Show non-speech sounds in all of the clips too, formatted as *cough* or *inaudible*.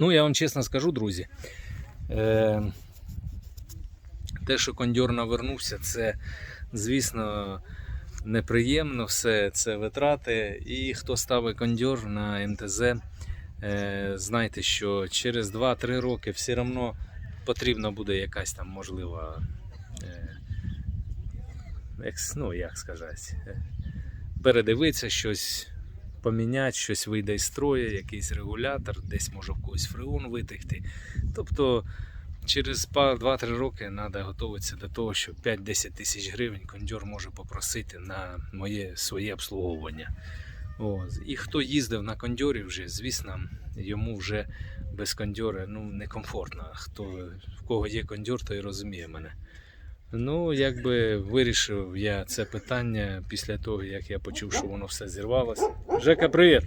Ну, я вам чесно скажу, друзі. Е, те, що кондьор навернувся, це, звісно, неприємно, все це витрати. І хто ставить кондьор на МТЗ, е, знайте, що через 2-3 роки все одно потрібна буде якась там можлива. Е, екс- ну, як сказати, е, передивитися щось, поміняти, щось вийде із строю, якийсь регулятор, десь може в когось фреон витекти. Тобто через па- 2-3 роки треба готуватися до того, що 5-10 тисяч гривень кондьор може попросити на моє своє обслуговування. От. І хто їздив на кондьорі вже, звісно, йому вже без кондьора ну, некомфортно. Хто, в кого є кондьор, той розуміє мене. Ну, якби вирішив я це питання після того, як я почув, що воно все зірвалося. Жека, привіт!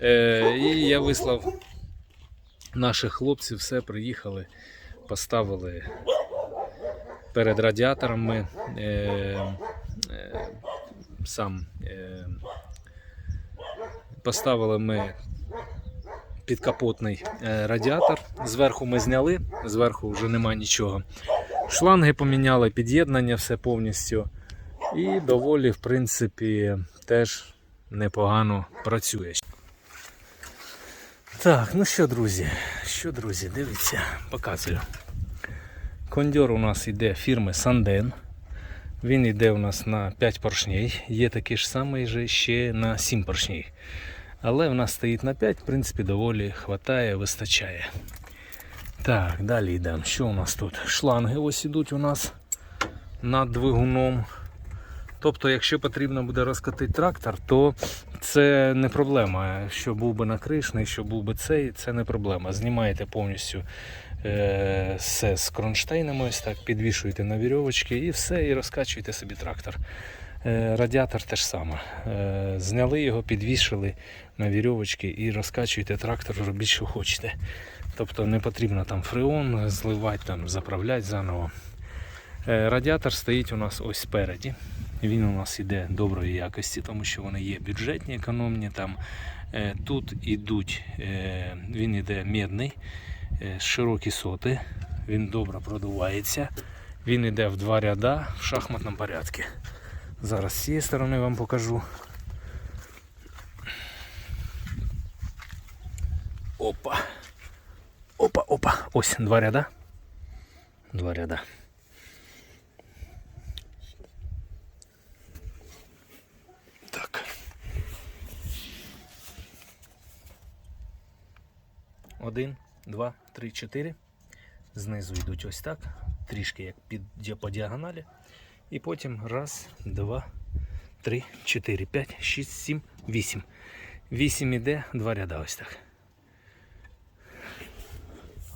Е, і я вислав наших хлопців, все приїхали, поставили перед радіаторами е, е, сам е, поставили ми підкапотний е, радіатор. Зверху ми зняли, зверху вже нема нічого. Шланги поміняли, під'єднання все повністю. І доволі, в принципі, теж непогано працює. Так, ну що, друзі, що, друзі, дивіться, показую. Кондьор у нас йде фірми Санден. Він йде у нас на 5 поршней. Є такий ж самий же ще на 7 поршней. Але в нас стоїть на 5, в принципі, доволі хватає, вистачає. Так, далі йдемо. Що у нас тут? Шланги ось ідуть у нас над двигуном. Тобто, якщо потрібно буде розкатити трактор, то це не проблема. Що був би накришний, що був би цей, це не проблема. Знімаєте повністю е, все з кронштейнами, ось так, підвішуєте на вірьовочки і все, і розкачуєте собі трактор. Е, радіатор теж саме. Е, зняли його, підвішали на вірьовочки і розкачуєте трактор, робіть, що хочете. Тобто не потрібно там фреон зливати, там, заправляти заново. Е, Радіатор стоїть у нас ось спереді. Він у нас іде доброї якості, тому що вони є бюджетні, економні. Там. Е, Тут ідуть, е, він іде медний, широкі соти, він добре продувається. Він іде в два ряда в шахматному порядку. Зараз з цієї сторони вам покажу. Опа. Опа, опа. Ось два ряда. Два ряда. Так. Один, два, три, чотири. Знизу йдуть ось так. Трішки як під по діагоналі. І потім раз, два, три, чотири, п'ять, шість, сім, вісім. Вісім іде, два ряда ось так.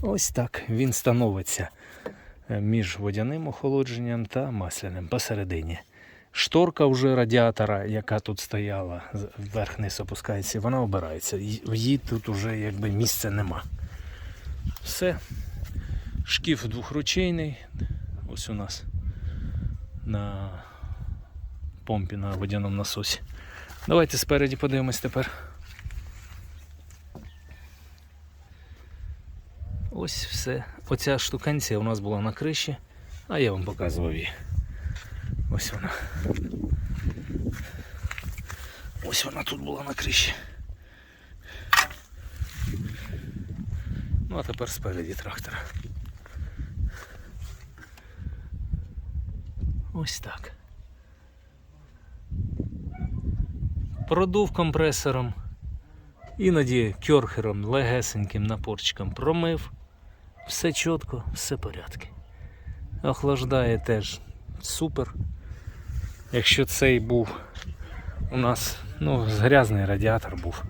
Ось так він становиться е, між водяним охолодженням та масляним посередині. Шторка вже радіатора, яка тут стояла, з- вверх-вниз опускається, вона обирається. Їй тут вже якби місця нема. Все. Шкіф двохручейний. Ось у нас на помпі на водяному насосі. Давайте спереді подивимось тепер. Ось все. Оця штукенція у нас була на криші, а я вам показував її. Ось вона. Ось вона тут була на криші. Ну а тепер спереді трактора. Ось так. Продув компресором, іноді кьорхером легесеньким напорчиком промив. Все чітко, все порядки. Охлаждає теж супер. Якщо цей був у нас, ну, грязний радіатор був.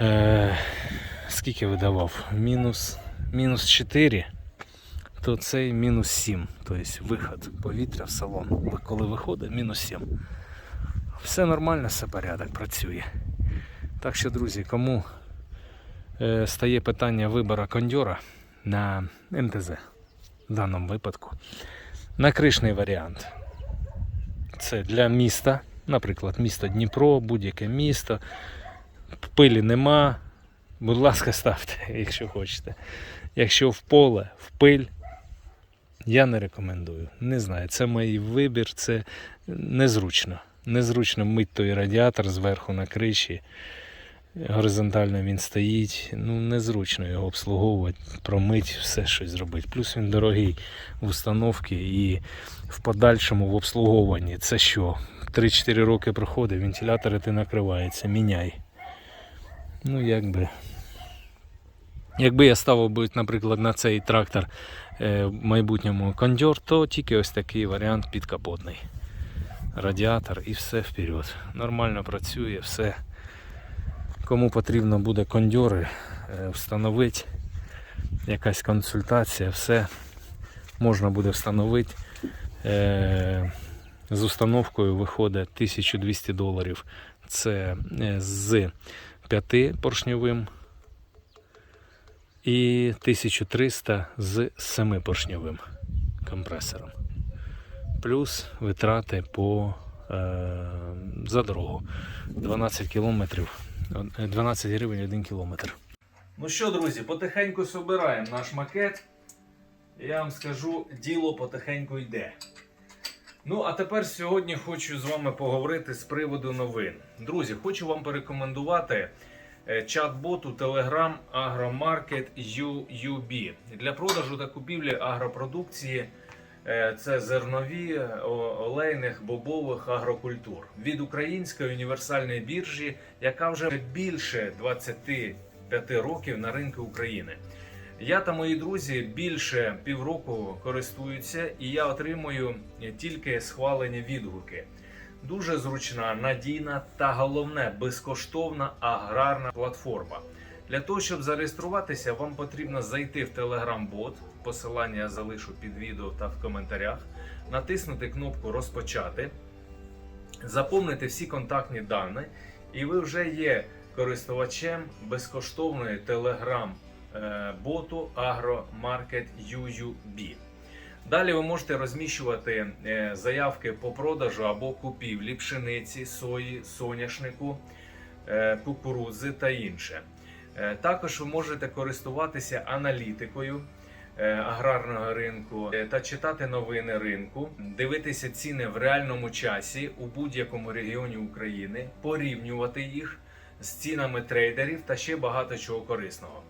Е, скільки видавав? Мінус, мінус 4, то цей мінус 7. Тобто виход повітря в салон. Коли виходить, мінус 7. Все нормально, все порядок, працює. Так що, друзі, кому стає питання вибору кондьора на МТЗ в даному випадку. Накришний варіант. Це для міста, наприклад, місто Дніпро, будь-яке місто. Пилі нема, Будь ласка, ставте, *laughs* якщо хочете. Якщо в поле, в пиль, я не рекомендую. Не знаю, це мій вибір, це незручно. Незручно мить той радіатор зверху на криші. Горизонтально він стоїть. Ну, незручно його обслуговувати, промить, все щось зробити. Плюс він дорогий в установці і в подальшому в обслуговуванні. Це що? 3-4 роки проходить, вентилятори ти накривається, міняй. Ну, якби. Якби я ставив би, наприклад, на цей трактор е, в майбутньому кондьор, то тільки ось такий варіант підкапотний. Радіатор і все вперед. Нормально працює, все. Кому потрібно буде кондьори е, встановити, якась консультація, все можна буде встановити. Е, з установкою виходить 1200 доларів. Це е, з 5 поршньовим і 1300 з 7 поршньовим компресором. Плюс витрати по за дорогу 12 кілометрів, 12 гривень 1 кілометр. Ну що, друзі, потихеньку собираємо наш макет. Я вам скажу, діло потихеньку йде. Ну, а тепер сьогодні хочу з вами поговорити з приводу новин. Друзі, хочу вам порекомендувати е, чат-бот у Telegram Agromarket UUB для продажу та купівлі агропродукції. Е, Це зернові, олейних, бобових агрокультур від української універсальної біржі, яка вже більше 25 років на ринку України. Я та мої друзі більше півроку користуються, і я отримую тільки схвалені відгуки. Дуже зручна, надійна та головне безкоштовна аграрна платформа. Для того, щоб зареєструватися, вам потрібно зайти в Telegram-бот. Посилання я залишу під відео та в коментарях, натиснути кнопку Розпочати, заповнити всі контактні дані, і ви вже є користувачем безкоштовної Telegram е, боту AgroMarket UUB. Далі ви можете розміщувати е, заявки по продажу або купівлі пшениці, сої, соняшнику, е, кукурудзи та інше. Е, Також ви можете користуватися аналітикою е, аграрного ринку е, та читати новини ринку, дивитися ціни в реальному часі у будь-якому регіоні України, порівнювати їх з цінами трейдерів та ще багато чого корисного.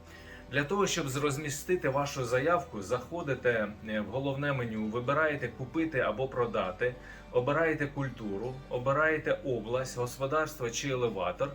Для того, щоб розмістити вашу заявку, заходите в головне меню, вибираєте купити або продати, обираєте культуру, обираєте область, господарство чи елеватор,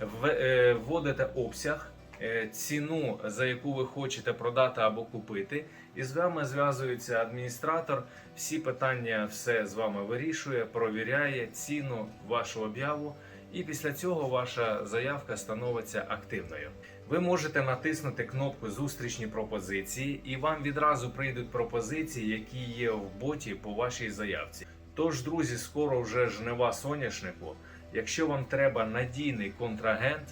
вводите обсяг, е, ціну, за яку ви хочете продати або купити, і з вами зв'язується адміністратор. Всі питання все з вами вирішує, провіряє ціну, вашу об'яву, і після цього ваша заявка становиться активною. Ви можете натиснути кнопку Зустрічні пропозиції, і вам відразу прийдуть пропозиції, які є в боті по вашій заявці. Тож, друзі, скоро вже жнива соняшнику. Якщо вам треба надійний контрагент,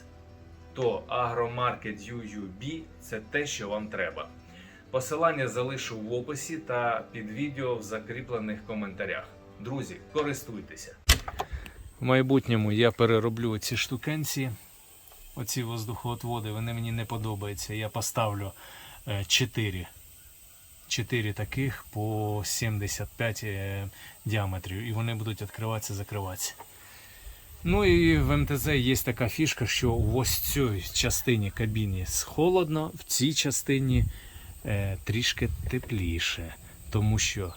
то Agromarket UUB – це те, що вам треба. Посилання залишу в описі та під відео в закріплених коментарях. Друзі, користуйтеся. В майбутньому я перероблю ці штукенці. Оці воздухоотводи, вони мені не подобаються. Я поставлю 4. 4 таких по 75 е, діаметрів. І вони будуть відкриватися, закриватися. Ну і в МТЗ є така фішка, що в ось цій частині кабіні холодно, в цій частині е, трішки тепліше, тому що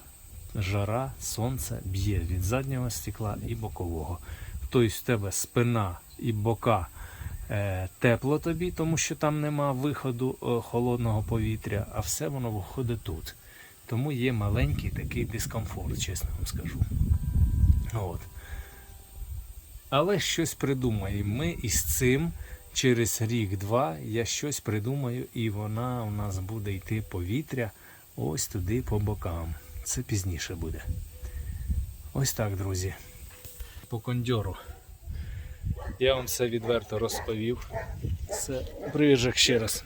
жара, сонце б'є від заднього стекла і бокового. Тобто в тебе спина і бока е, тепло тобі, тому що там нема виходу е, холодного повітря, а все воно виходить тут. Тому є маленький такий дискомфорт, чесно вам скажу. От. Але щось придумаємо. Ми із цим через рік-два я щось придумаю, і вона у нас буде йти повітря ось туди по бокам. Це пізніше буде. Ось так, друзі. По кондьору. Я вам все відверто розповів. Це привіжок ще раз.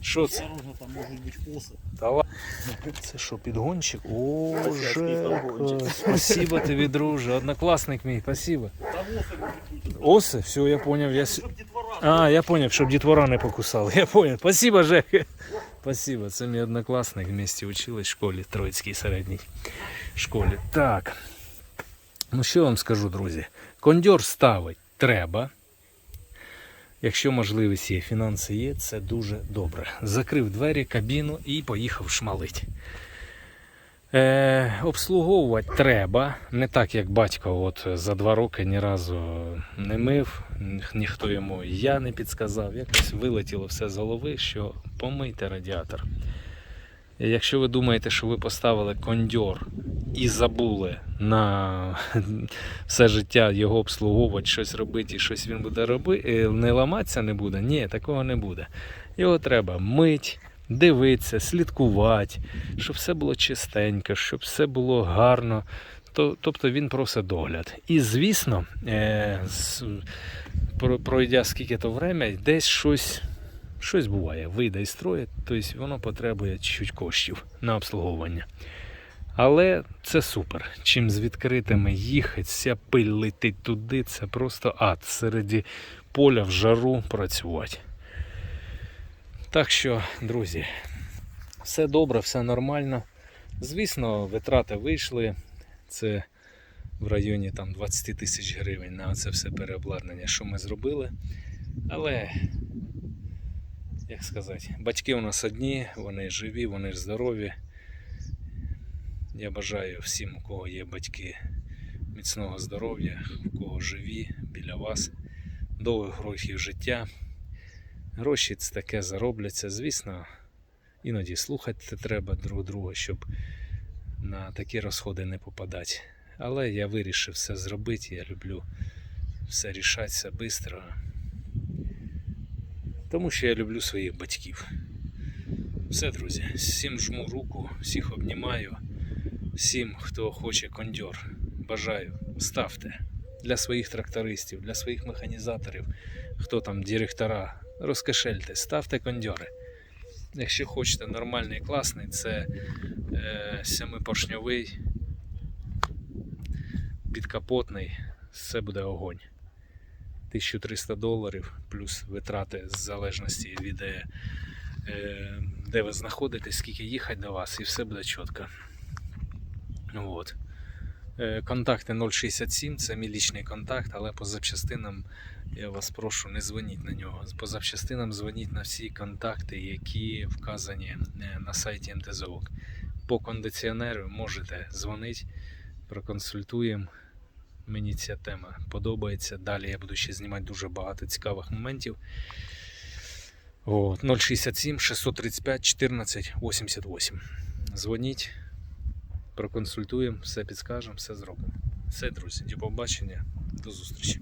Що це? Осторожно, там может быть осы. Та ла- Це що, підгончик? О, Косяцький Жека. підгончик. Спасибо тобі, друже. Однокласник мій, спасибо. Там осы может быть. Оси, все, я поняв. Я... с- Чтоб детвора А, я понял, щоб дітвора не покусали. Я понял. Спасибо, Жек. Спасибо. Це мій однокласник в місті учились в школі, Троїцькій середній школі. Так. Ну що вам скажу, друзі? Кондьор ставить треба. Якщо можливість є, фінанси є, це дуже добре. Закрив двері, кабіну і поїхав шмалить. Е, обслуговувати треба. Не так, як батько от за два роки ні разу не мив, ніхто йому я не підсказав. Якось вилетіло все з голови, що помийте радіатор. Якщо ви думаєте, що ви поставили кондьор і забули на *laughs* все життя його обслуговувати, щось робити і щось він буде робити, не ламатися не буде, ні, такого не буде. Його треба мить, дивитися, слідкувати, щоб все було чистенько, щоб все було гарно. Тобто він просить догляд. І звісно, е, пройдя скільки то время, десь щось, щось буває, вийде із строю, тобто воно потребує чуть коштів на обслуговування. Але це супер. Чим з відкритими їхати, вся пиль летить туди, це просто ад. Середі поля в жару працювати. Так що, друзі, все добре, все нормально. Звісно, витрати вийшли. Це в районі там 20 тисяч гривень на це все переобладнання, що ми зробили. Але, як сказати, батьки у нас одні, вони живі, вони здорові. Я бажаю всім, у кого є батьки, міцного здоров'я, у кого живі біля вас, довгих років життя. Гроші це таке заробляться. Звісно, іноді слухати треба друг друга, щоб на такі розходи не попадати. Але я вирішив все зробити. Я люблю все рішатися швидко. Тому що я люблю своїх батьків. Все, друзі, всім жму руку, всіх обнімаю. Всім, хто хоче кондьор, бажаю, ставте для своїх трактористів, для своїх механізаторів, хто там директора, розкошельте, ставте кондьори. Якщо хочете нормальний, класний, це е, семипоршньовий, підкапотний, все буде огонь. 1300 доларів плюс витрати в залежності від е, е, де ви знаходитесь, скільки їхати до вас, і все буде чітко. От. Е, Контакти 067, це мій лічний контакт, але по запчастинам я вас прошу, не дзвоніть на нього. По запчастинам дзвоніть на всі контакти, які вказані на сайті МТЗОК. По кондиціонеру можете дзвонити, проконсультуємо. Мені ця тема подобається. Далі я буду ще знімати дуже багато цікавих моментів. От, 067 635 14 88. Дзвоніть, проконсультуємо, все підскажемо, все зробимо. Все, друзі, до побачення, до зустрічі.